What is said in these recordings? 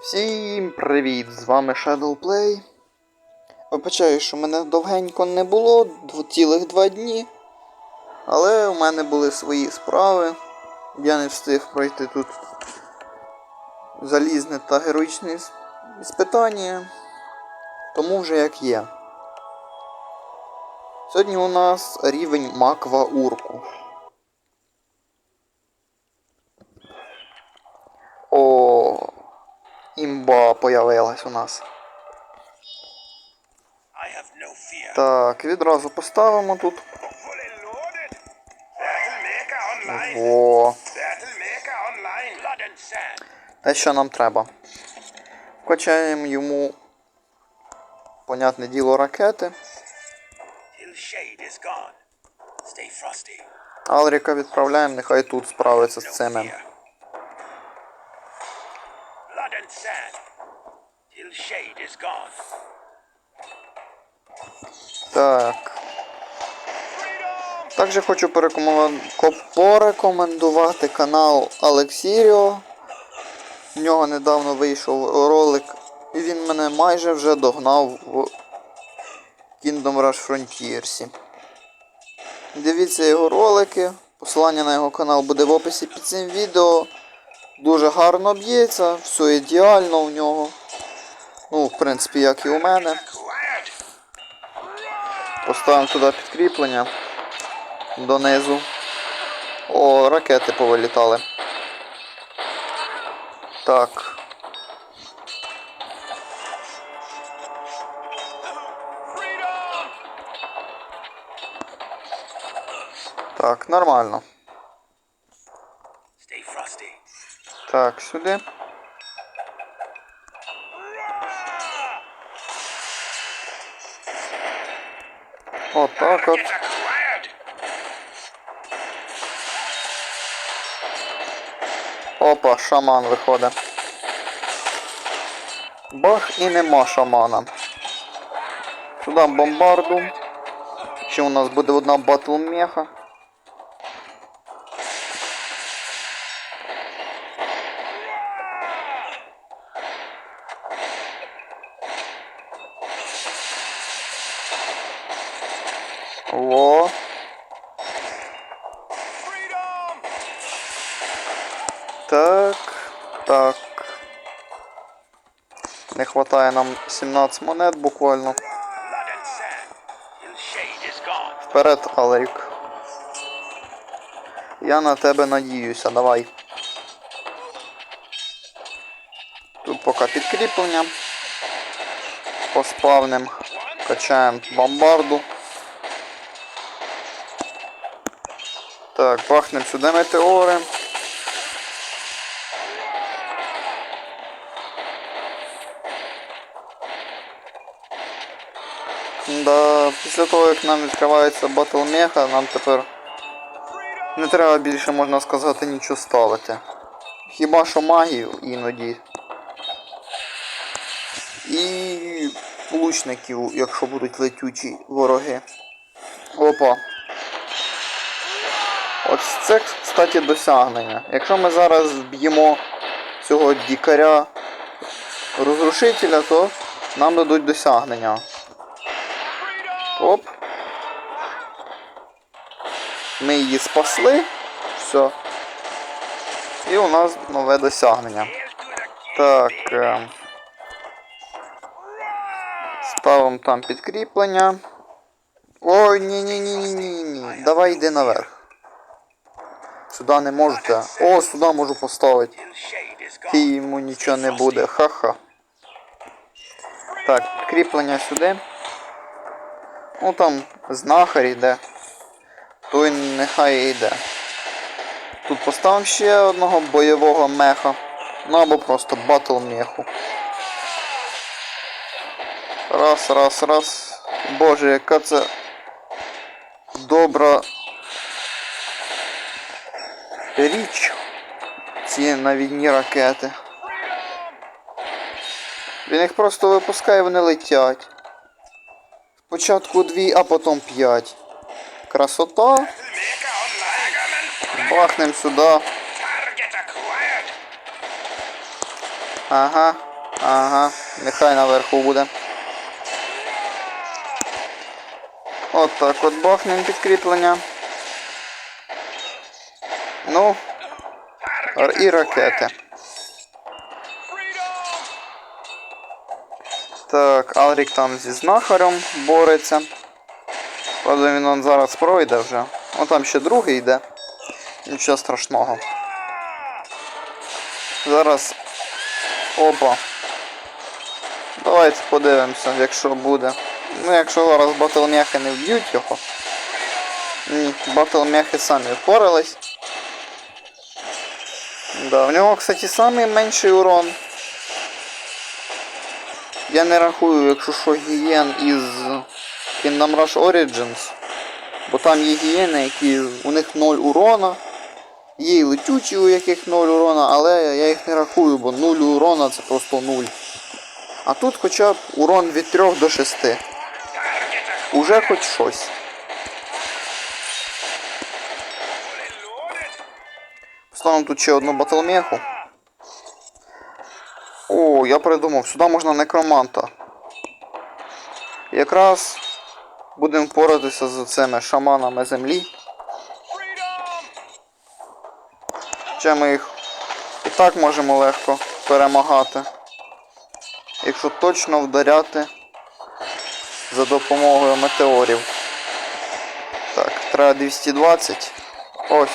Всім привіт! З вами Shadowplay. Вибачаю, що мене довгенько не було, цілих два дні. Але у мене були свої справи. Я не встиг пройти тут залізне та героїчне іспитання. Тому вже як є. Сьогодні у нас рівень Маква Урку. О, імба появилась у нас. Так, відразу поставимо тут. Fully loaded. Battle Maker online. О, Battle Maker online. Blood and sand. те, що нам треба. Вкачаємо йому, понятне діло, ракети. Алріка відправляємо, нехай тут справиться з цими. Також хочу порекомендувати канал Алексіріо. В нього недавно вийшов ролик, і він мене майже вже догнав в Kingdom Rush Frontiers. Дивіться його ролики. Посилання на його канал буде в описі під цим відео. Дуже гарно б'ється, все ідеально в нього. Ну, в принципі, як і у мене. Поставимо туди підкріплення донизу. О, ракети повилітали. Так. Так, нормально. Так, сюди. Отак от. Get acquired. Опа, шаман виходить. Бах і нема шамана. Сюди бомбарду. Ще у нас буде одна батл меха. О, хватає нам 17 монет буквально. Вперед, Алерік. Я на тебе надіюся, давай. Тут поки підкріплення. Поспавним. Качаємо бомбарду. Так, бахнемо сюди метеори. Да, після того як нам відкривається Battle Mecha, нам тепер не треба більше, можна сказати, нічого ставити. Хіба що магію іноді. І лучників, якщо будуть летючі вороги. Опа. Ось це, кстати, досягнення. Якщо ми зараз вб'ємо цього дікаря розрушителя, то нам дадуть досягнення. Оп. Ми її спасли. Все. І у нас нове досягнення. Так. е, Ставимо там підкріплення. Ой, ні ні ні ні ні ні Давай йди наверх. Сюди не можете. О, сюди можу поставити. І йому нічого не буде. Ха-ха. Так, підкріплення сюди. Ну там знахар йде. Той нехай йде. Тут поставимо ще одного бойового меха. Ну або просто батл меху. Раз, раз, раз. Боже, яка це добра річ. Ці навідні ракети. Він їх просто випускає, вони летять. Спочатку дві, а потім п'ять. Красота. Бахнем сюди. Ага. Ага, нехай наверху буде. От так от бахнем підкріплення. Ну, і ракети. Так, Алрік там зі знахарем бореться. Правда, він он зараз пройде вже. Ну там ще другий йде. Нічого страшного. Зараз. Опа. Давайте подивимося, якщо буде. Ну, якщо зараз батлмехи не вб'ють його. Ні, батлмехи самі впорались. Да, в нього, кстати, самий менший урон. Я не рахую, якщо що гієн із Kingdom Rush Origins. Бо там є гієни, які у них 0 урона. Є і летючі, у яких 0 урона, але я їх не рахую, бо 0 урона це просто 0. А тут хоча б урон від 3 до 6. Уже хоч щось. Поставимо тут ще одну батлмеху. О, я придумав, сюди можна некроманта. Якраз будемо поратися з цими шаманами землі. Ще ми їх і так можемо легко перемагати. Якщо точно вдаряти за допомогою метеорів. Так, треба 220. Ось.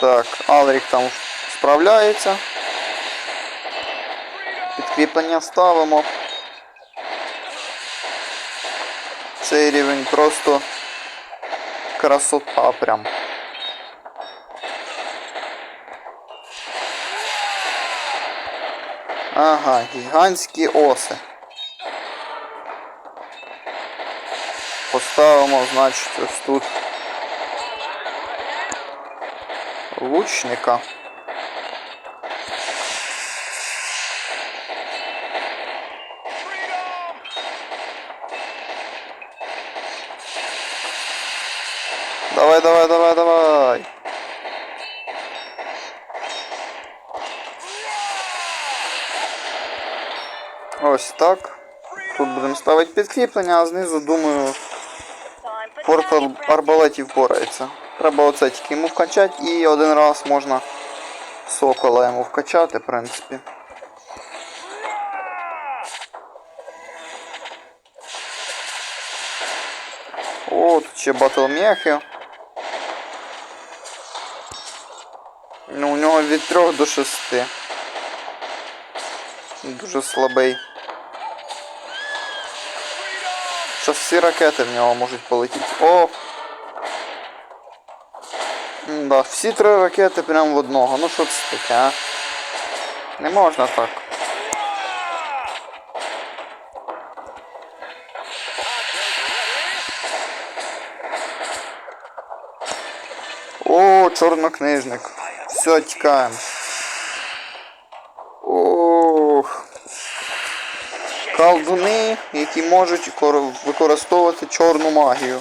Так, Алрік там справляється. Підкріплення ставимо. Цей рівень просто красота прям. Ага, гігантські оси. Поставимо, значить, ось тут лучника. Давай, давай, давай, давай. Ось так. Тут будемо ставити підкріплення, а знизу, думаю, порт ар- арбалетів впорається. Треба оце тільки йому вкачати і один раз можна сокола йому вкачати, в принципі. О, тут ще батлмехи. Ну, Нього від 3 до 6. Дуже слабий. Зараз всі ракети в нього можуть полетіти. О! Да, всі три ракети прямо в одного. Ну що це таке, а? Не можна так. О, чорнокнижник. Все, тікаємо. Ох. Колдуни, які можуть використовувати чорну магію.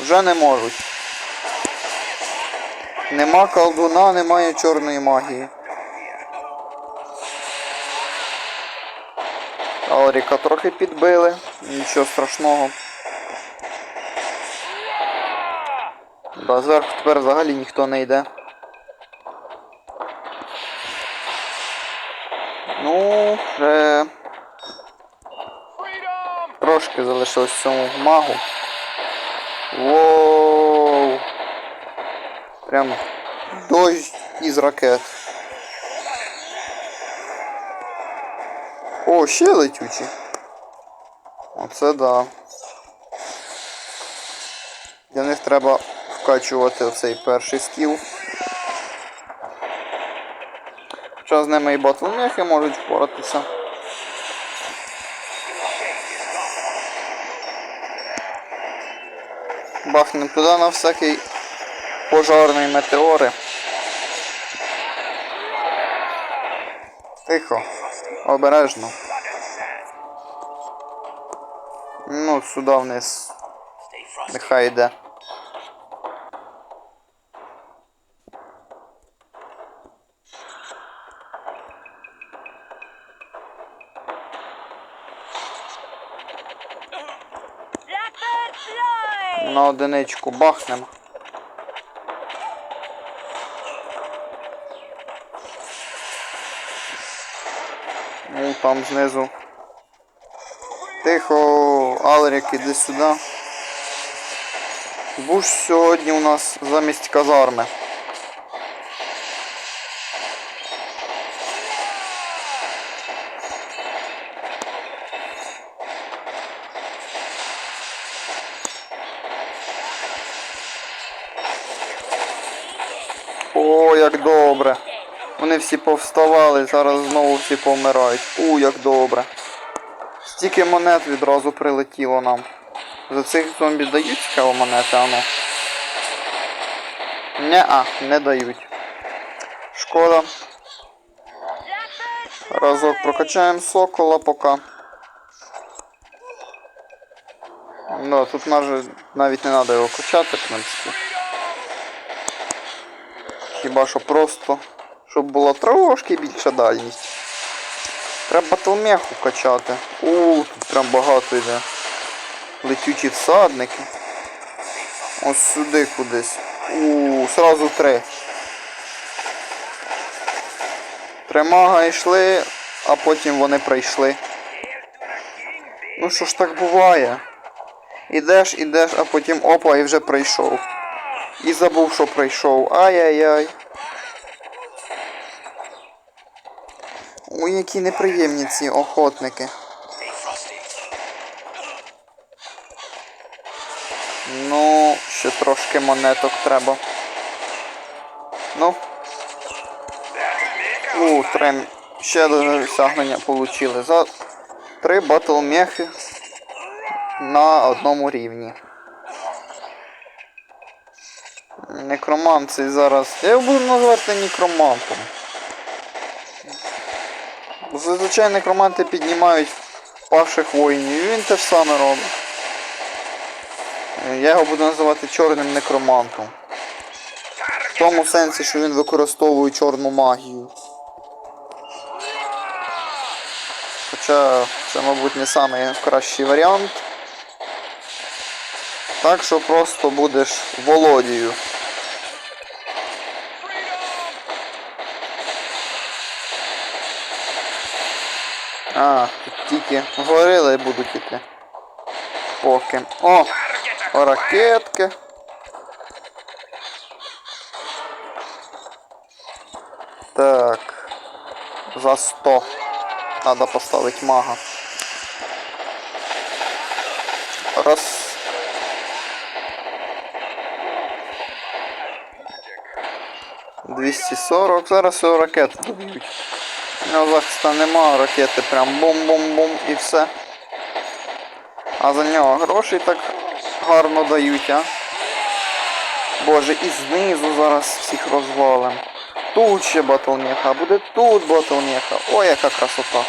Вже не можуть. Нема колдуна, немає чорної магії. Алріка трохи підбили, нічого страшного. Да, зверху тепер взагалі ніхто не йде. Ну, вже трошки залишилось цьому магу. Воу. Прям дощ із ракет. О, ще летючі. Оце да. Для них треба вкачувати оцей перший скіл. Хоча з ними і батлмехи можуть впоратися. Бахнемо туди на всякий пожарний метеори. Тихо, обережно. Ну, сюди вниз. Нехай йде. На одиничку бахнем. Ну, там знизу. Тихо, Алрік, іди сюди. Буш сьогодні у нас замість казарми. О, як добре. Вони всі повставали, зараз знову всі помирають. У, як добре. Стільки монет відразу прилетіло нам. За цих зомбі дають цікаво монети, ано? Не-а, не дають. Шкода. Разок прокачаємо сокола поки. Ну, тут навіть, навіть не треба його качати, в принципі. Хіба що просто, щоб була трошки більша дальність. Треба батлмеху качати. У, тут прям багато йде. Летючі всадники. Ось сюди кудись. У, сразу три. Три мага йшли, а потім вони прийшли. Ну що ж так буває? Ідеш, ідеш, а потім опа і вже прийшов. І забув, що прийшов. Ай-яй-яй. Ой, які неприємні ці охотники. Ну, ще трошки монеток треба. Ну, у, три. Ще досягнення отримали. За три батлмехи на одному рівні. Некромант цей зараз. Я його буду називати некромантом. Зазвичай некроманти піднімають павших воїнів, і він те ж саме робить. Я його буду називати чорним некромантом. В тому сенсі, що він використовує чорну магію. Хоча це, мабуть, не найкращий варіант. Так що просто будеш володію. А, тут тільки горили будуть іти. Поки. О! Ракетки. Так. За 100. Надо поставить мага. Раз. Двісті сорок. Зараз ракети доб'ють. У нього захиста нема, ракети прям бум-бум-бум і все. А за нього гроші так гарно дають, а? Боже, і знизу зараз всіх розвалим. Тут ще батлмеха, а буде тут батлмеха. Ой, яка красота.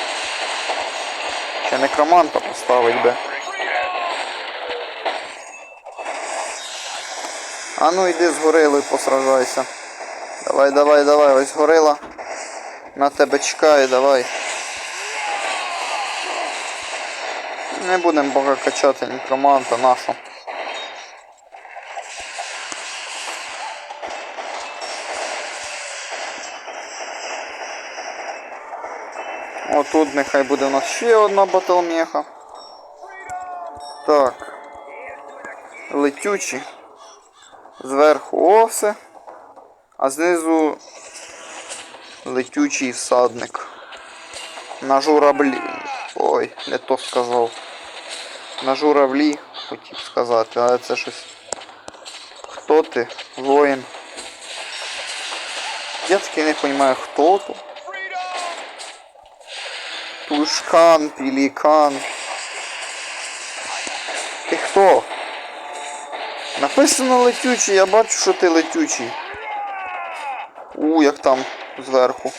Ще некроманта поставить би. А ну йди з горилою посражайся. Давай, давай, давай, ось горила. На тебе чекаю, давай. Не будемо поки качати некроманта нашу. Отут нехай буде у нас ще одна батлмеха. Так. Летючі. Зверху овсе. А знизу летючий всадник. На журавлі. Ой, не то сказав. На журавлі хотів сказати, але це щось. Хто ти? Воїн. Я таки не розумію, хто тут. Тушкан, пелікан. Ти хто? Написано летючий, я бачу, що ти летючий. У, як там зверху.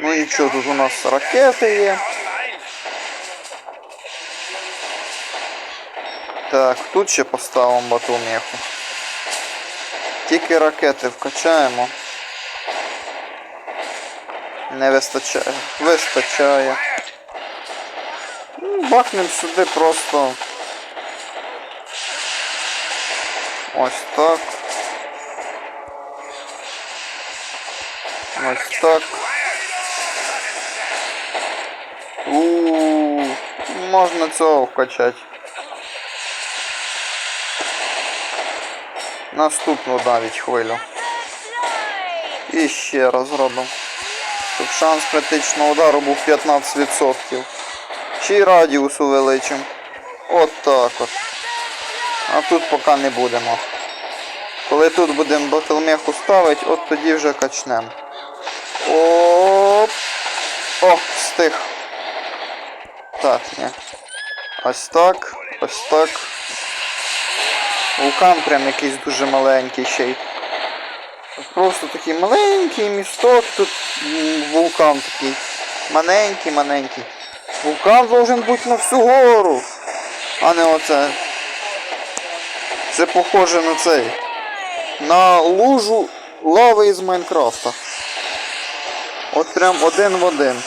Ну нічого, тут у нас ракети є. Так, тут ще поставимо батлмеху. Тільки ракети вкачаємо. Не вистачає. Вистачає. Ну, Бахнемо сюди просто. Ось так. Ось так. у можна цього вкачати. Наступну навіть хвилю. І ще раз зробимо. Щоб шанс критичного удару був 15%. Ще й радіус увеличимо. От так от. А тут поки не будемо. Коли тут будемо батлмеху ставити, от тоді вже качнемо. Оп. О, встиг. Так, ні. Ось так, ось так. Вулкан прям якийсь дуже маленький ще й. Просто такий маленький місток, тут вулкан такий. Маленький, маленький. Вулкан должен бути на всю гору. А не оце. Це похоже на цей. На лужу лави із Майнкрафта. От прям один в один.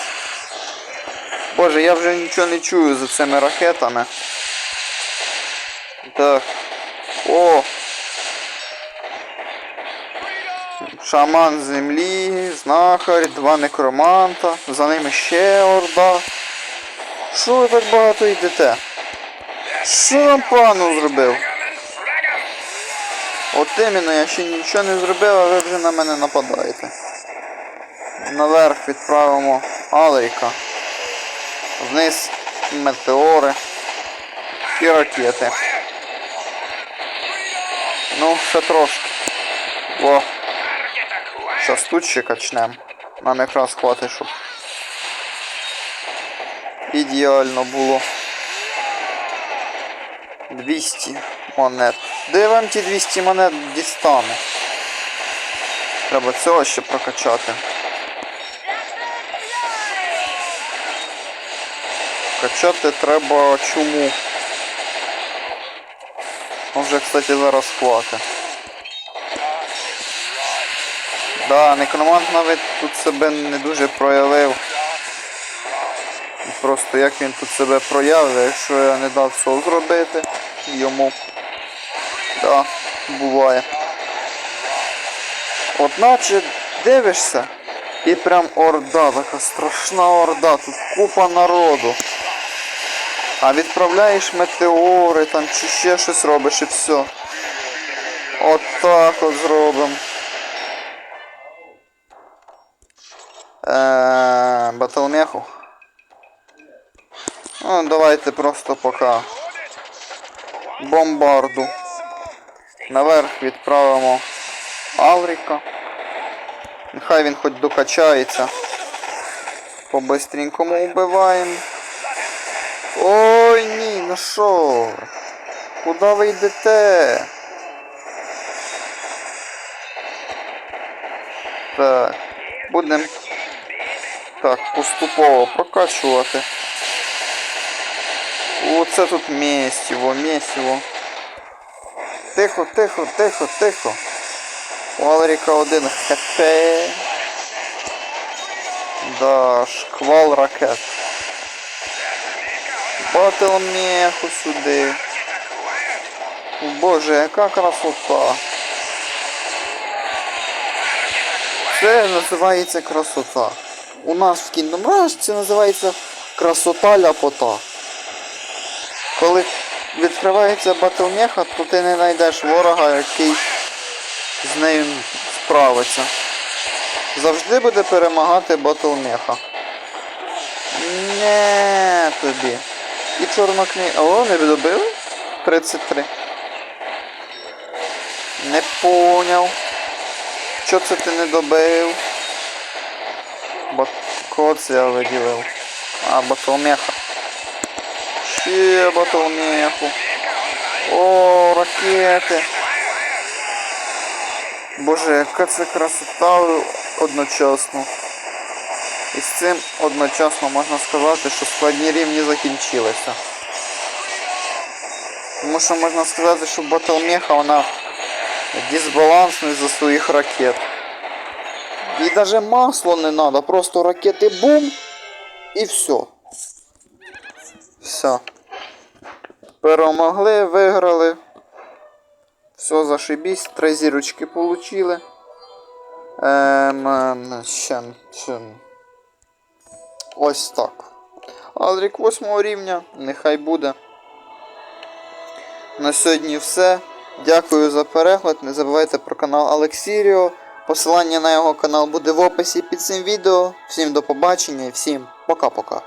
Боже, я вже нічого не чую за цими ракетами. Так. О! Шаман землі, знахар, два некроманта, за ними ще орда. Що ви так багато йдете? Що нам пану зробив? От іменно, я ще нічого не зробив, а ви вже на мене нападаєте. Наверх відправимо Алейка. Вниз метеори і ракети. Ну, ще трошки. О, зараз тут ще качнем. Нам якраз хватить, щоб ідеально було. 200 монет. Де вам ті 200 монет дістану? Треба цього ще прокачати. Качати треба чому. Може, кстати, зараз хватить. Да, некромант навіть тут себе не дуже проявив. Просто як він тут себе проявив, якщо я не дав цього зробити йому. Да, буває. От наче дивишся, і прям орда, така страшна орда, тут купа народу. А відправляєш метеори там чи ще щось робиш і все. От так от зробимо. Е, Батлмеху. Ну, давайте просто поки бомбарду. Наверх відправимо Алріка. Нехай він хоч докачається. По-бистренькому вбиваємо. Ой ні, ну що? Куди ви йдете? Так, будемо так, поступово прокачувати. Оце тут місіво, місіво. Тихо, тихо, тихо, тихо. У один хп. Да, шквал ракет. Батлмеху сюди. Боже, яка красота. Це називається красота. У нас в Kingdom Rush це називається красота ляпота. Коли відкривається батлмеха, то ти не знайдеш ворога, який з нею справиться. Завжди буде перемагати батлмеха. Не тобі. І чорнокні. О, не добили? 33. Не поняв. Що це ти не добив? Це я виділив? А, батлмеха. Ще батлмеху. О, ракети. Боже, яка це красота одночасно. І з цим одночасно можна сказати, що складні рівні закінчилися. Тому що можна сказати, що Батлмеха вона дисбалансна за своїх ракет. Їй навіть масло не треба, просто ракети бум і все. Все. Перемогли, виграли. Все, зашибісь, три зірочки получили. Ем, ем, ще, ще. Ось так. Алрік 8 рівня, нехай буде. На сьогодні все. Дякую за перегляд. Не забувайте про канал Алексіріо. Посилання на його канал буде в описі під цим відео. Всім до побачення і всім пока-пока.